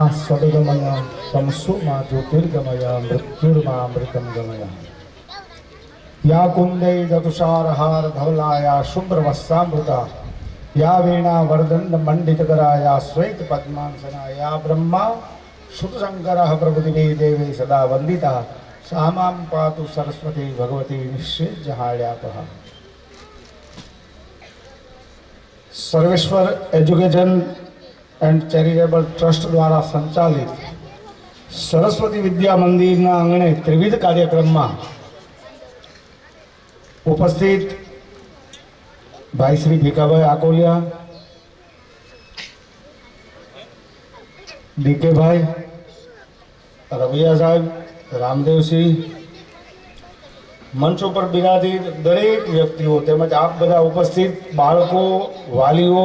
સદગમય તમસુમાં જ્યોતિર્ગમય મૃત્યુર્મામૃતમ ગમય યા કુંદે જતુષારહાર ધવલાયા શુભ્રવસ્સામૃતા યા વીણા વર્દંડ મંડિતકરા યા શ્વેત પદ્માંસના યા બ્રહ્મા શુભશંકરઃ પ્રભુતિભી દેવી સદા વંદિતા સામામ પાતુ સરસ્વતી ભગવતી નિશ્ચેજહાળ્યાપહ Sarveshwar education and charitable trust દ્વારા સંચાલિત સરસ્વતી વિદ્યા મંદિરના આંગણે ત્રિવિધ કાર્યક્રમમાં ઉપસ્થિત ભાઈ શ્રી ભીખાભાઈ આકોલિયા, ડીકેભાઈ, રવિયા સાહેબ, રામદેવસિંહ, મંચ ઉપર બિરાજી દરેક વ્યક્તિઓ તેમજ આપ બધા ઉપસ્થિત બાળકો, વાલીઓ,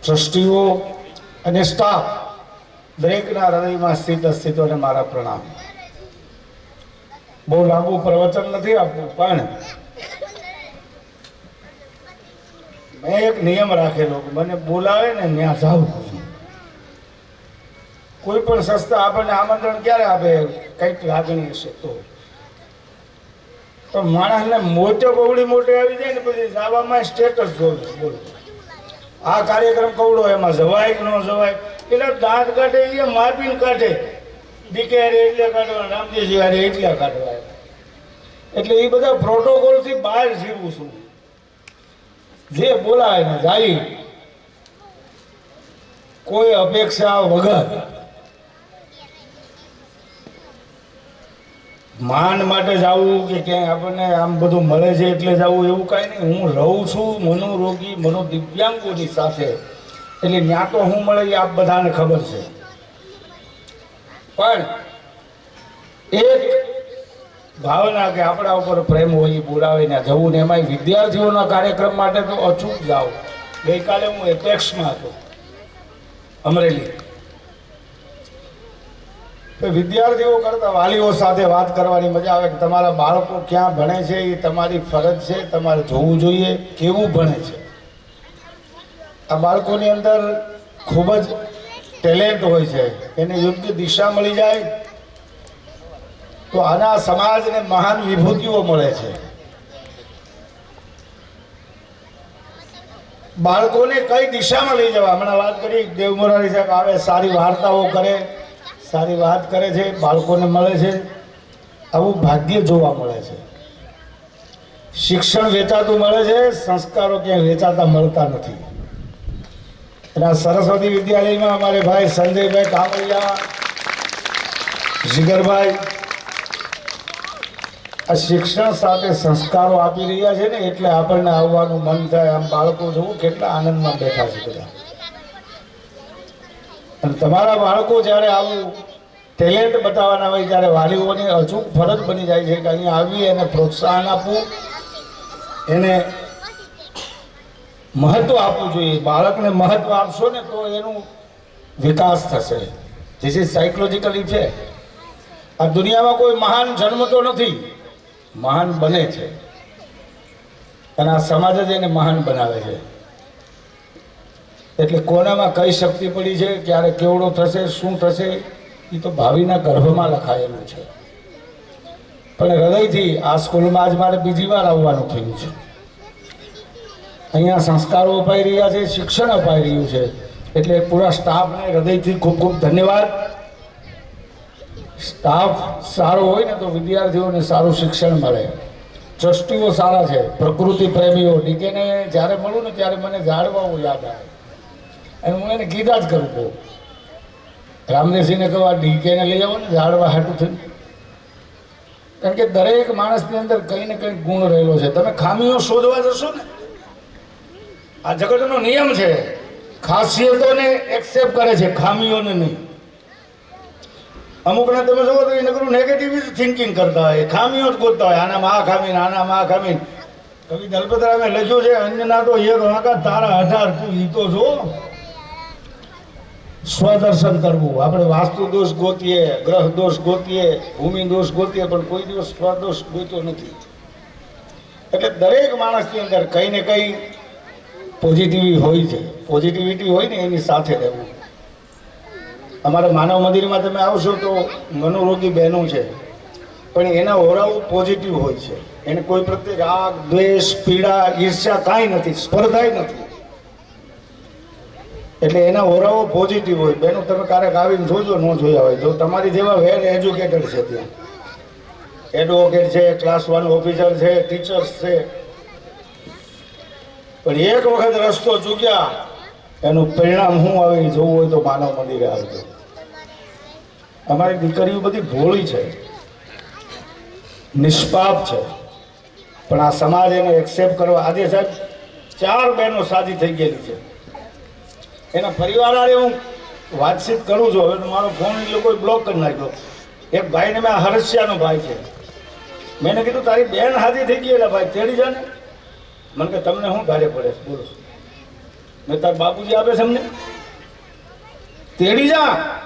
ટ્રસ્ટીઓ અને સ્ટાફ દરેકના હૃદયમાં સ્થિત અસ્તિત્વને મારા પ્રણામ. બહુ લાંબુ પ્રવચન નથી આપવું, પણ મેં એક નિયમ રાખેલો મને બોલાવે ને ત્યાં જાઉં કોઈ પણ સંસ્થા આપણને આમંત્રણ ક્યારે આપે, કંઈક લાગણી હશે તો. માણસને મોટે બહુડી મોટે આવી જાય ને પછી જવામાં સ્ટેટસ જોવે, બોલો. આ કાર્યક્રમ કવડો એમાં જવાય કે ન જવાય? એટલે દાંત કાઢે, એ મારપીન કાઢે. ડીકે હારે એટલે કાઢવા રામદેવજી હારે એટલે કાઢવા એટલે એ બધા પ્રોટોકોલથી બહાર જીવું છું. જે બોલાય ને જાય. કોઈ અપેક્ષા વગર. માન માટે જવું કે ક્યાંય આપણને આમ બધું મળે છે એટલે જવું એવું કાંઈ નહીં. હું રહું છું મનોરોગી, મનોદિવ્યાંગોની સાથે. એટલે ત્યાં તો હું મળે એ આપ બધાને ખબર છે. પણ એક ભાવના કે આપણા ઉપર પ્રેમ હોય એ બોલાવીને જવું ને એમાંય વિદ્યાર્થીઓના કાર્યક્રમ માટે તો અચૂક જાઓ. ગઈકાલે હું એપેક્સમાં હતો અમરેલી. તો વિદ્યાર્થીઓ કરતા વાલીઓ સાથે વાત કરવાની મજા આવે કે તમારા બાળકો ક્યાં ભણે છે, એ તમારી ફરજ છે, તમારે જોવું જોઈએ, કેવું ભણે છે. આ બાળકોની અંદર ખૂબ જ ટેલેન્ટ હોય છે, એને યોગ્ય દિશા મળી જાય તો આના સમાજને મહાન વિભૂતિઓ મળે છે. બાળકોને કઈ દિશામાં લઈ જવા? હમણાં વાત કરી, દેવમોરારી સાહેબ આવે, સારી વાર્તાઓ કરે સારી વાત કરે છે, બાળકોને મળે છે, આવું ભાગ્ય જોવા મળે છે. શિક્ષણ વેચાતું મળે છે, સંસ્કારો ક્યાંય વેચાતા મળતા નથી. અને આ સરસ્વતી વિદ્યાલયમાં અમારે ભાઈ સંજયભાઈ કામરિયા જીગરભાઈ, આ શિક્ષણ સાથે સંસ્કારો આપી રહ્યા છે ને, એટલે આપણને આવવાનું મન થાય, આમ બાળકો જોવું કેટલા આનંદમાં બેઠા છે બધા. અને તમારા બાળકો જ્યારે આવું ટેલેન્ટ બતાવવાના હોય, ત્યારે વાલીઓની અચૂક ફરજ બની જાય છે કે અહીંયા આવી એને પ્રોત્સાહન આપવું. એને મહત્વ આપવું જોઈએ. બાળકને મહત્વ આપશો ને, તો એનું વિકાસ થશે. ધીસ ઇઝ સાયકોલોજીકલી છે. આ દુનિયામાં કોઈ મહાન જન્મતો નથી, મહાન બને છે. અને આ સમાજ જ એને મહાન બનાવે છે. એટલે કોનામાં કઈ શક્તિ પડી છે, ક્યારે કેવડો થશે, શું થશે એ તો ભાવિના ગર્ભમાં લખાયેલું છે. પણ હૃદયથી આ સ્કૂલમાં આજ મારે બીજી વાર આવવાનું થયું છે. અહીંયા સંસ્કારો અપાઈ રહ્યા છે, શિક્ષણ અપાઈ રહ્યું છે. એટલે પૂરા સ્ટાફને હૃદયથી ખૂબ ખૂબ ધન્યવાદ. સ્ટાફ સારો હોય ને તો વિદ્યાર્થીઓને સારું શિક્ષણ મળે. ટ્રસ્ટીઓ સારા છે, પ્રકૃતિ પ્રેમીઓ. ડીકેને જ્યારે મળું ને ત્યારે મને જાળવાઓ યાદ આવે. અને હું એને કીધા જ કરું કહું. રામદેવસિંહને કહું, આ ડીકેને લઈ આવો ને, ઝાડવા હાટું થયું કારણ કે દરેક માણસની અંદર કંઈ ને કંઈ ગુણ રહેલો છે. તમે ખામીઓ શોધવા જશો ને, આ જગતનો નિયમ છે, ખાસિયતોને એક્સેપ્ટ કરે છે, ખામીઓને નહીં. અમુકને તમે જોવો તો એ નકરું નેગેટિવ થિંકિંગ કરતા હોય, ખામીઓ જ ગોતતા હોય, આનામાં આ ખામી આના આનામાં આ ખામી કવિ દલપતરામે લખ્યું છે, અન્યના તો એક વાંકા તારા હજાર તું ઈ તો જો સ્વદર્શન કરવું. આપણે વાસ્તુ દોષ ગોતીએ, ગ્રહ દોષ ગોતીએ, ભૂમિ દોષ ગોતીએ, પણ કોઈ દિવસ સ્વદોષ ગોતો નથી. એટલે દરેક માણસની અંદર કંઈ ને કંઈ પોઝિટિવ હોય છે. પોઝિટિવિટી હોય ને એની સાથે રહેવું. અમારા માનવ મંદિરમાં તમે આવશો તો મનોરોગી બહેનો છે. પણ એના ઓરાઓ પોઝિટિવ હોય છે. એને કોઈ પ્રત્યે રાગ, દ્વેષ, પીડા, ઈર્ષ્યા કાંઈ નથી, સ્પર્ધાય નથી. એટલે એના ઓરાઓ પોઝિટિવ હોય. બેનો તમે ક્યારેક આવીને જોજો, ન જોયા હોય. જો તમારી જેવા વેલ એજ્યુકેટેડ છે ત્યાં. એડવોકેટ છે ક્લાસ વન ઓફિસર છે ટીચર્સ છે. પણ એક વખત રસ્તો ચૂક્યા, એનું પરિણામ શું આવે જોવું હોય તો માનવ મંદિરે આવજો. અમારી દીકરીઓ બધી ભોળી છે. નિષ્પાપ છે. પણ આ સમાજ એને એક્સેપ્ટ કરવા આજે સાહેબ, ચાર બહેનો સાજી થઈ ગયેલી છે. એના પરિવારવાળે હું વાતચીત કરું છું. હવે મારો ફોન એ લોકોએ બ્લોક કરી નાખ્યો એક ભાઈને મેં હરસિયાનો ભાઈ છે. મેં કીધું, તારી બેન હાથી થઈ ગઈ એટલે ભાઈ તેડી જાને મને કે, તમને શું ભારે પડે? બોલો. મેં તાર બાપુજી આપે છે અમને તેડી જા.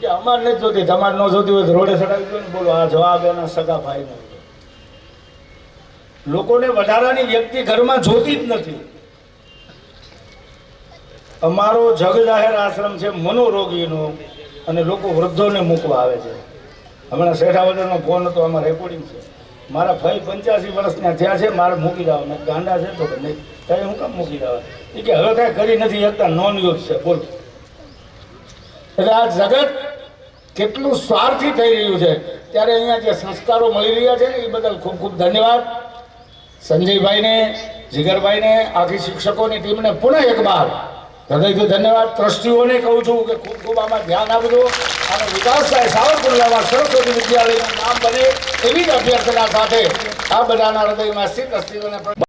કે, અમારે નથી જોતી, તમારે ન જોતી હોય રોડે સડાવી દો ને. બોલો, આ જવાબ એના સગા ભાઈ લોકોને વધારાની વ્યક્તિ ઘરમાં જોતી જ નથી. અમારો જગ જાહેર આશ્રમ છે મનોરોગીનો અને લોકો વૃદ્ધોને મૂકવા આવે છે. હમણાં શેઠાવદરનો ફોન હતો, આમાં રેકોર્ડિંગ છે. મારા ભાઈ પંચ્યાસી વર્ષના થયા છે, મારે મૂકી દાવ મેં ગાંડા છે તો નહીં. કઈ હું કામ મૂકી દાવ એ કે, હવે કાંઈ કરી નથી શકતા નોન યુઝ છે. બોલ. એટલે આ જગત કેટલું સ્વાર્થી થઈ રહ્યું છે. ત્યારે અહીંયા જે સંસ્કારો મળી રહ્યા છે ને, એ બદલ ખૂબ ખૂબ ધન્યવાદ. સંજયભાઈને, જીગરભાઈને, આખી શિક્ષકોની ટીમને પુનઃ એકવાર હૃદયથી ધન્યવાદ. ટ્રસ્ટીઓને કહું છું કે ખૂબ ખૂબ આમાં ધ્યાન આપજો. અને વિકાસ થાય સાવરકુંડલામાં સરસ્વતી વિદ્યાલયનું નામ બને એવી જ અભ્યર્થના સાથે આ બધાના હૃદયમાં સ્થિત અસ્તિત્વને